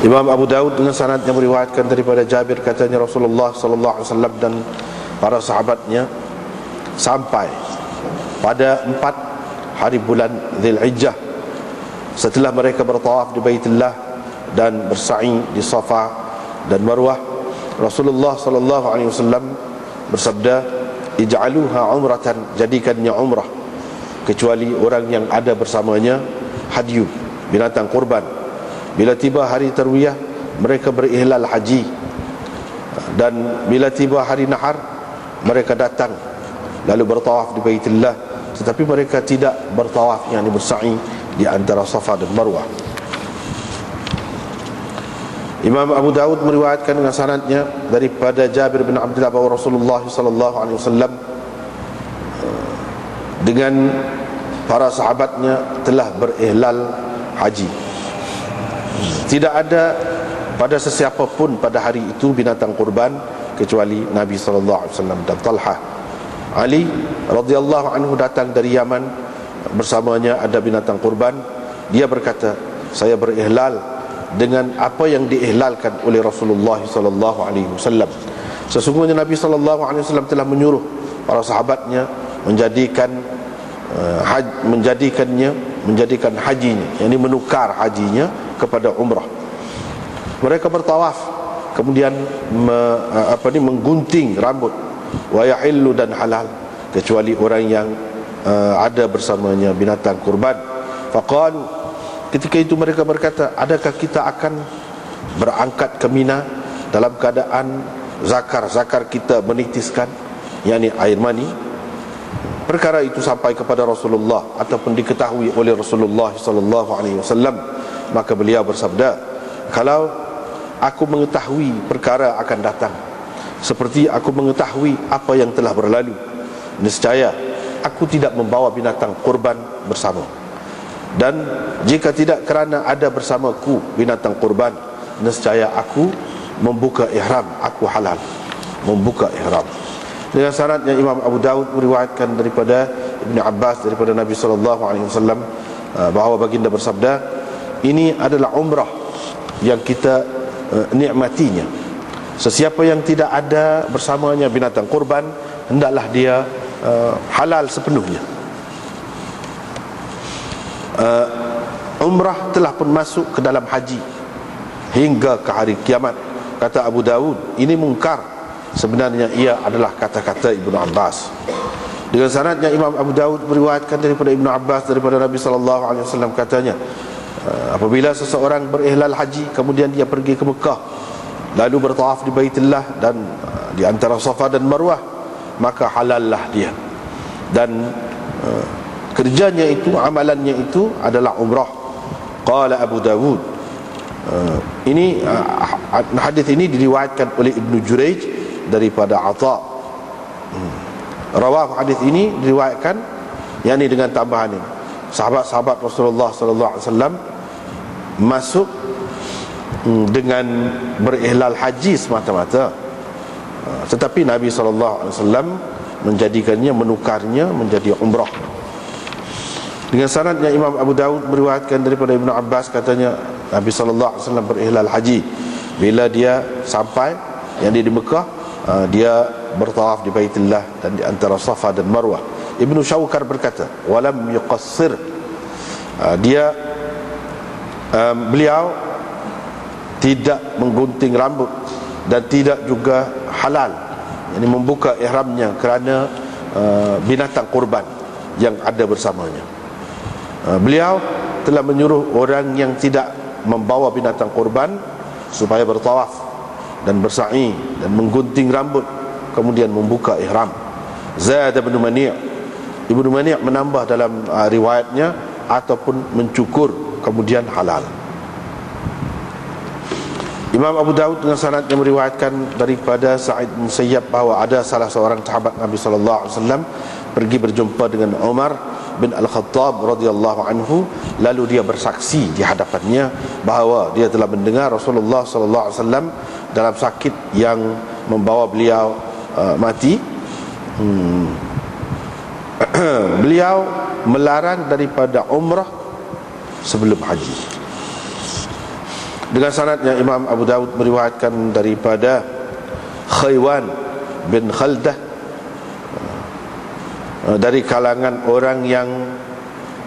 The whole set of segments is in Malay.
Imam Abu Daud dengan sanad yang meriwayatkan daripada Jabir katanya Rasulullah sallallahu alaihi wasallam dan para sahabatnya sampai pada empat hari bulan Zulhijjah setelah mereka bertawaf di Baitullah dan bersa'i di Safa dan Marwah. Rasulullah sallallahu alaihi wasallam bersabda ij'aluha umratan jadikannya umrah kecuali orang yang ada bersamanya hadyu binatang kurban bila tiba hari tarwiyah mereka berihlal haji. Dan bila tiba hari nahar mereka datang. Lalu bertawaf di Baitullah tetapi mereka tidak bertawaf yang bersa'i di antara Safa dan Marwah. Imam Abu Daud meriwayatkan dengan sanadnya daripada Jabir bin Abdullah bahwa Rasulullah sallallahu alaihi wasallam eh, dengan para sahabatnya telah berihlal haji. Tidak ada pada sesiapa pun pada hari itu binatang kurban kecuali Nabi sallallahu alaihi wasallam dan Talha. Ali radhiyallahu anhu datang dari Yaman bersamanya ada binatang kurban. Dia berkata, "Saya berihlal dengan apa yang diihlalkan oleh Rasulullah sallallahu alaihi wasallam. Sesungguhnya Nabi sallallahu alaihi wasallam telah menyuruh para sahabatnya menjadikan uh, haj, menjadikannya menjadikan hajinya, yakni menukar hajinya kepada umrah. Mereka bertawaf kemudian me, uh, apa ni menggunting rambut wa yahillu dan halal kecuali orang yang uh, ada bersamanya binatang kurban. Faqalu Ketika itu mereka berkata, adakah kita akan berangkat ke Mina dalam keadaan zakar-zakar kita menitiskan, yakni air mani? Perkara itu sampai kepada Rasulullah ataupun diketahui oleh Rasulullah sallallahu alaihi wasallam, maka beliau bersabda, kalau aku mengetahui perkara akan datang seperti aku mengetahui apa yang telah berlalu, nescaya aku tidak membawa binatang kurban bersama. Dan jika tidak kerana ada bersamaku binatang kurban nescaya aku membuka ihram aku halal. Membuka ihram dengan syarat yang Imam Abu Daud meriwayatkan daripada Ibn Abbas daripada Nabi sallallahu alaihi wasallam uh, bahawa baginda bersabda ini adalah umrah yang kita uh, nikmatinya. Sesiapa yang tidak ada bersamanya binatang kurban hendaklah dia uh, halal sepenuhnya. Uh, umrah telah pun masuk ke dalam haji hingga ke hari kiamat. Kata Abu Dawud ini mungkar sebenarnya ia adalah kata-kata Ibnu Abbas. Dengan sanadnya Imam Abu Dawud meriwayatkan daripada Ibnu Abbas daripada Nabi sallallahu alaihi wasallam katanya uh, apabila seseorang berihlal haji kemudian dia pergi ke Mekah lalu bertawaf di Baitullah dan uh, di antara Safa dan Marwah maka halallah dia. Dan uh, kerjanya itu amalannya itu adalah umrah. Qala Abu Dawud. Uh, ini uh, hadis ini diriwayatkan oleh Ibnu Jurayj daripada Atha hmm. rawah hadis ini diriwayatkan yakni dengan tambahan ini sahabat-sahabat Rasulullah sallallahu alaihi wasallam masuk hmm, dengan berihlal haji semata-mata uh, tetapi Nabi sallallahu alaihi wasallam menjadikannya menukarnya menjadi umrah dengan sanadnya Imam Abu Daud meriwayatkan daripada Ibnu Abbas katanya Nabi sallallahu alaihi wasallam berihlal haji. Bila dia sampai yang di Mekah, uh, dia bertawaf di Baitullah dan di antara Safa dan Marwah. Ibnu Syawkar berkata, "Walam yuqassir." Uh, dia um, beliau tidak menggunting rambut dan tidak juga halal. Ini membuka ihramnya kerana uh, binatang kurban yang ada bersamanya. Ah, beliau telah menyuruh orang yang tidak membawa binatang korban supaya bertawaf dan bersa'i dan menggunting rambut kemudian membuka ihram. Zaid bin Mani' Ibnu Mani' menambah dalam uh, riwayatnya ataupun mencukur kemudian halal. Imam Abu Daud dengan sanad yang meriwayatkan daripada Sa'id bin Sayyab bahawa ada salah seorang sahabat Nabi sallallahu alaihi wasallam pergi berjumpa dengan Umar bin Al-Khattab radhiyallahu anhu lalu dia bersaksi di hadapannya bahawa dia telah mendengar Rasulullah sallallahu alaihi wasallam dalam sakit yang membawa beliau uh, mati hmm. beliau melarang daripada umrah sebelum haji dengan sanadnya Imam Abu Dawud meriwayatkan daripada Khaywan bin Khaldah dari kalangan orang yang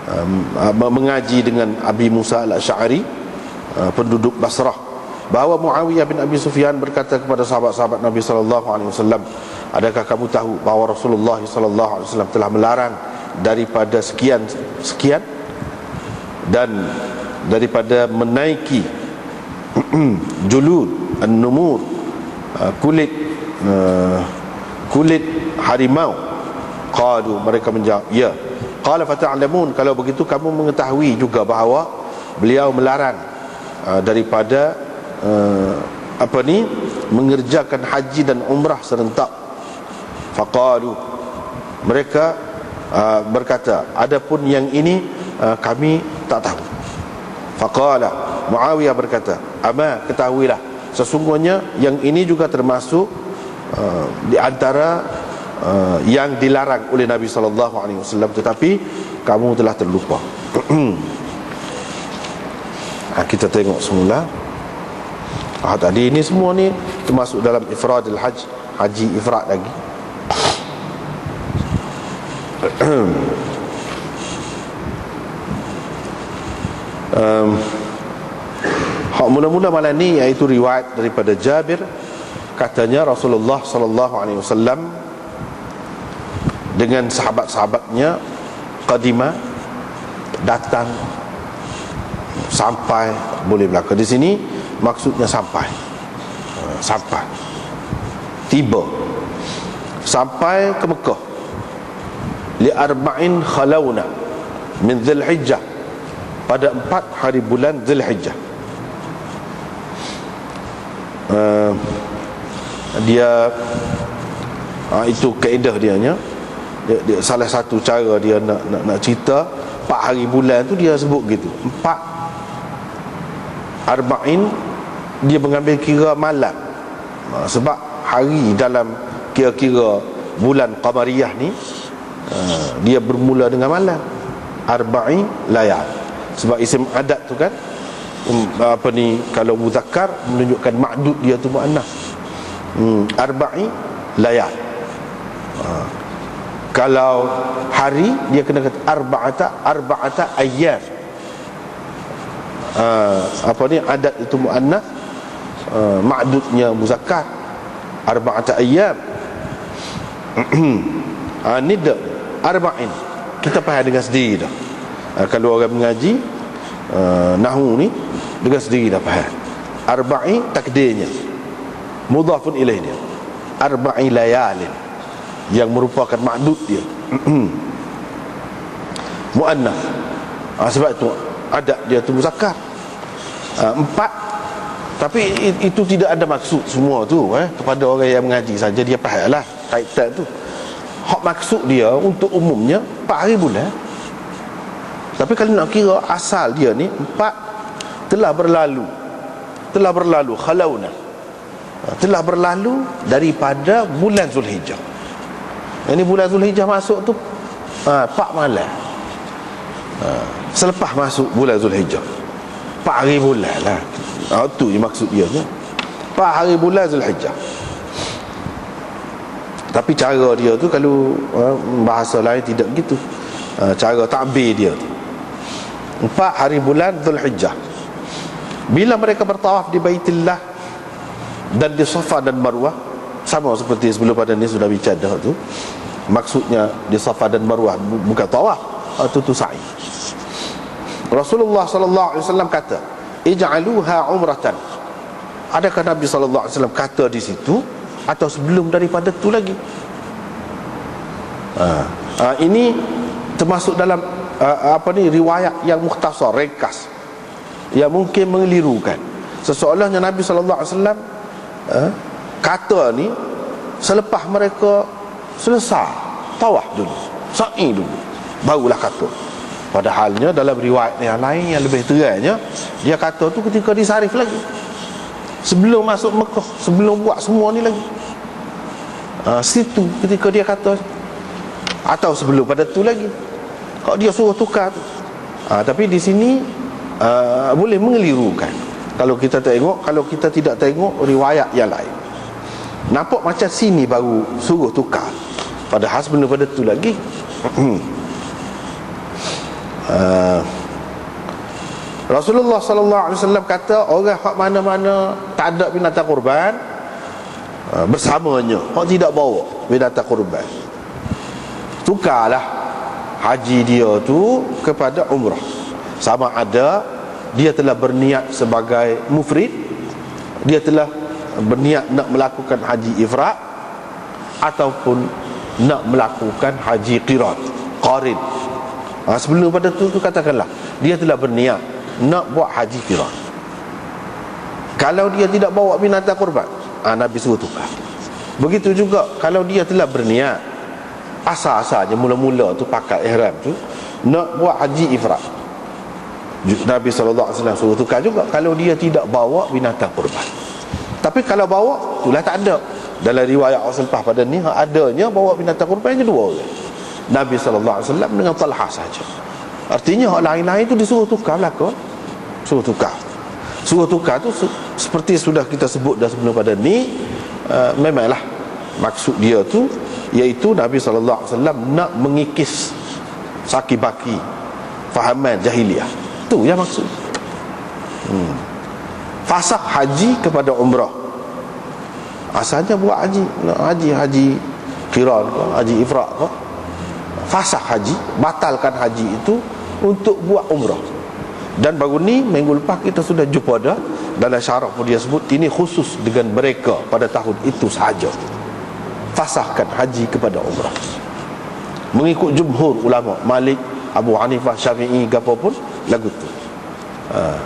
um, mengaji dengan Abi Musa al-Ash'ari uh, penduduk Basrah. Bahawa Muawiyah bin Abi Sufyan berkata kepada sahabat-sahabat Nabi sallallahu alaihi wasallam adakah kamu tahu bahawa Rasulullah sallallahu alaihi wasallam telah melarang daripada sekian sekian? Dan daripada menaiki julud an-numur uh, kulit uh, kulit harimau qalu mereka menjawab ya. Qala fata'lamun. Kalau begitu kamu mengetahui juga bahawa beliau melarang uh, daripada uh, apa ni mengerjakan haji dan umrah serentak. Faqalu. Mereka uh, berkata adapun yang ini uh, kami tak tahu. Faqala. Muawiyah berkata ama ketahuilah sesungguhnya yang ini juga termasuk uh, di antara uh, yang dilarang oleh Nabi sallallahu alaihi wasallam tetapi kamu telah terlupa. Ha, kita tengok semula. Ah, tadi ini semua ni termasuk dalam ifradil haj haji ifrad lagi. Um, hak mula-mula malam ni iaitu riwayat daripada Jabir. Katanya Rasulullah sallallahu alaihi wasallam dengan sahabat-sahabatnya qadima datang sampai boleh belaka. Di sini maksudnya sampai. Uh, sampai. Tiba. Sampai ke Mekah. Li arba'in khalawna min Zulhijjah pada empat hari bulan Zulhijjah uh, dia uh, itu kaedah dia nya dia, dia, salah satu cara dia nak, nak, nak cerita empat hari bulan tu dia sebut gitu. Empat. Arba'in dia mengambil kira malam. Uh, sebab hari dalam kira-kira bulan Qamariyah ni uh, dia bermula dengan malam. Arba'in layal. Sebab isim adat tu kan um, apa ni kalau muzakkar menunjukkan ma'dud dia tu muannas. Hmm, arba'i layal. Ha. Kalau hari dia kena kata arba'ata arba'ata ayyam. Ha, apa ni? Adat itu muannas. Ha, ma'dudnya muzakkar. Arba'ata ayyam. Ha, ni dah arba'in. Kita faham dengan sendiri dah. Uh, kalau orang mengaji uh, nahu ni dengan sendiri dah faham. Arba'i takdirnya. Mudhafun ilaih dia arba'i layalin yang merupakan makdud dia. Mu'annaf. Uh, sebab itu adat dia tu muzakkar. Uh, empat. Tapi itu tidak ada maksud semua tu eh, kepada orang yang mengaji saja dia faham lah kaitan tu. Hak maksud dia untuk umumnya 4 hari bulan tapi kalau nak kira asal dia ni Empat Telah berlalu. Telah berlalu Khalauna. Ha, Telah berlalu Daripada bulan Zulhijjah Ini bulan Zulhijjah masuk tu ha, Pak malam. Ha, Selepas masuk bulan Zulhijjah. Pak hari bulan lah. Ha, Itu je maksud dia ni Pak hari bulan Zulhijjah. Tapi cara dia tu kalau ha, bahasa lain tidak gitu. Ha, cara takbir dia tu. Empat hari bulan Dhul Hijjah Bila mereka bertawaf di Baitillah Dan di Safa dan Marwah Sama seperti sebelum pada ini sudah bicara tu. Maksudnya di Safa dan Marwah Bukan tawaf Itu tu sa'i Rasulullah SAW kata Ij'aluha umratan. Adakah Nabi SAW kata di situ Atau sebelum daripada tu lagi? Ha. Ha, Ini termasuk dalam uh, apa ni riwayat yang mukhtasar ringkas. Yang mungkin mengelirukan seseorangnya Nabi sallallahu alaihi wasallam kata ni selepas mereka selesai tawaf dulu sa'i dulu barulah kata. Padahalnya dalam riwayat yang lain yang lebih terangnya dia kata tu ketika disarif lagi. Sebelum masuk Mekah sebelum buat semua ni lagi. Uh, situ ketika dia kata atau sebelum pada tu lagi. Kalau dia suruh tukar tu. Ha, Tapi di sini uh, Boleh mengelirukan. Kalau kita tengok Kalau kita tidak tengok riwayat yang lain Nampak macam sini baru suruh tukar. Padahal sebelum pada tu lagi. Uh, Rasulullah sallallahu alaihi wasallam kata orang hak mana-mana tak ada binatang kurban uh, bersamanya. Hak tidak bawa binatang kurban. Tukarlah haji dia tu kepada umrah. Sama ada dia telah berniat sebagai mufrid. Dia telah berniat nak melakukan haji ifrat ataupun nak melakukan haji qiran qarin ha, sebelum pada tu, tu katakanlah dia telah berniat nak buat haji qiran kalau dia tidak bawa binatang kurban ha, Nabi suruh tukar. Begitu juga kalau dia telah berniat asal-asalnya mula-mula tu pakai ihram tu nak buat haji ifrat Nabi SAW suruh tukar juga kalau dia tidak bawa binatang kurban tapi kalau bawa itulah tak ada. Dalam riwayat selepas pada ni adanya bawa binatang kurban je dua orang. Nabi SAW dengan Talha saja. Artinya orang lain-lain tu disuruh tukar belakang suruh tukar. Suruh tukar tu seperti sudah kita sebut dah sebelum pada ni uh, memanglah maksud dia tu iaitu Nabi sallallahu alaihi wasallam nak mengikis saki baki fahaman jahiliah. Tu yang maksud. Hmm. Fasakh haji kepada umrah. Asalnya buat haji nak haji haji kiran ke haji ifrat ke fasakh haji batalkan haji itu untuk buat umrah. Dan baru ni minggu lepas kita sudah jumpa dah dalam syarah pun dia sebut ini khusus dengan mereka pada tahun itu sahaja. Fasahkan haji kepada umrah. Mengikut jumhur ulama Malik Abu Hanifah Syafi'i gapo pun lagu tu. Ha.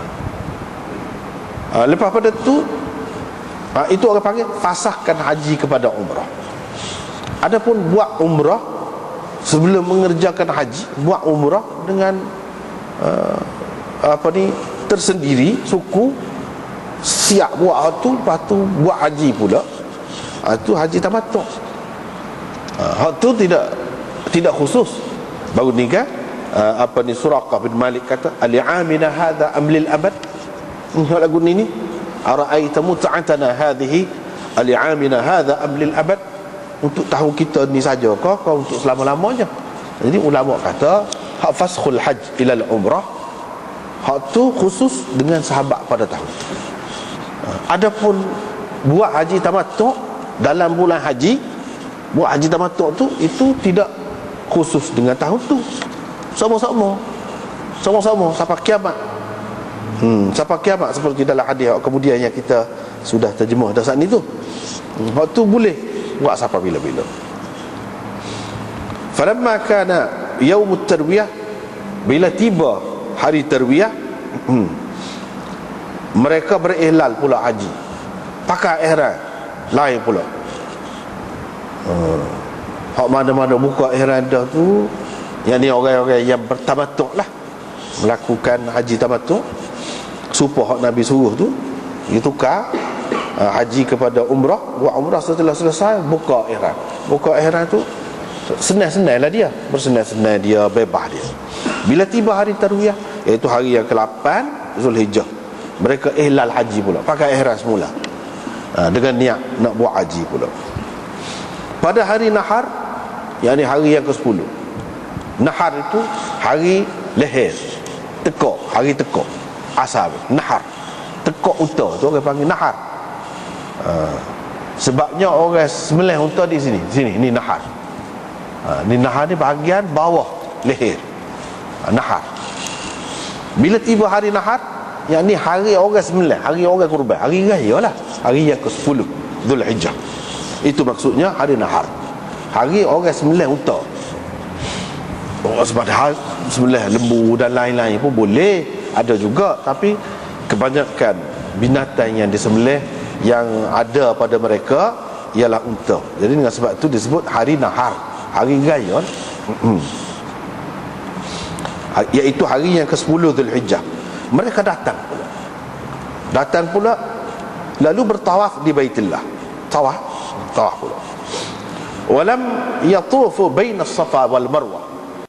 Ha, lepas pada tu ha, itu orang panggil fasahkan haji kepada umrah. Adapun buat umrah sebelum mengerjakan haji buat umrah dengan uh, apa ni tersendiri suku siap buat tu lepas tu buat haji pula. Ha, itu haji tamattu. Ha, tu tidak tidak khusus. Baru ni kan ha, apa ni suraqah bin malik kata ali'amina hadha amlil abad ini lagu ni ni? Ara'aita mut'atana hadhihi ali'amina hadha amlil abad? Untuk tahu kita ni saja ke kau untuk selama-lamanya? Jadi ulama kata hak faskhul hajj ila al-umrah hak tu khusus dengan sahabat pada tahun. Adapun buat haji tamattu dalam bulan haji buat haji tamatuk tu itu tidak khusus dengan tahun tu. Sama-sama. Sama-sama sampai kiamat hmm, sampai kiamat seperti dalam hadis kemudian yang kita sudah terjemah dah saat ni tu. Hmm, waktu boleh buat sampai bila-bila. Falamma kana yaumut tarwiyah bila tiba hari tarwiyah hmm, mereka berihlal pula haji. Pakai ihram lain pula. Uh, hak mana-mana buka ihram dah tu yang ni orang-orang yang bertabatuk lah melakukan haji tabatuk supaya hak Nabi suruh tu dia tukar uh, haji kepada umrah buat umrah setelah selesai buka ihram. Buka ihram tu senang-senang lah dia bersenang-senang dia bebas dia. Bila tiba hari tarwiyah iaitu hari yang ke-8 Zulhijjah mereka ihlal haji pula pakai ihram semula. Ha, dengan niat nak buat haji pula. Pada hari nahar yakni hari yang ke-10 nahar itu hari leher tekok hari tekok asal nahar. Tekok unta tu orang panggil nahar. Ha, sebabnya orang sembelih unta di sini. Sini ni nahar. Ha, ni nahar ni bahagian bawah leher. Ha, nahar. Bila tiba hari nahar yang ni hari orang sembilan hari orang kurban. Hari raya lah. Hari yang ke sepuluh Dhul Hijjah. Itu maksudnya hari nahar. Hari orang sembilan unta padahal sembilan lembu dan lain-lain pun boleh. Ada juga tapi kebanyakan binatang yang disembelih yang ada pada mereka ialah unta. Jadi dengan sebab itu disebut hari nahar hari raya iaitu hari yang ke-10 Dhul Hijjah. Mereka datang. Datang pula lalu bertawaf di Baitullah. Tawaf? Tawaf pula. Walam yatufu baina safa wal marwah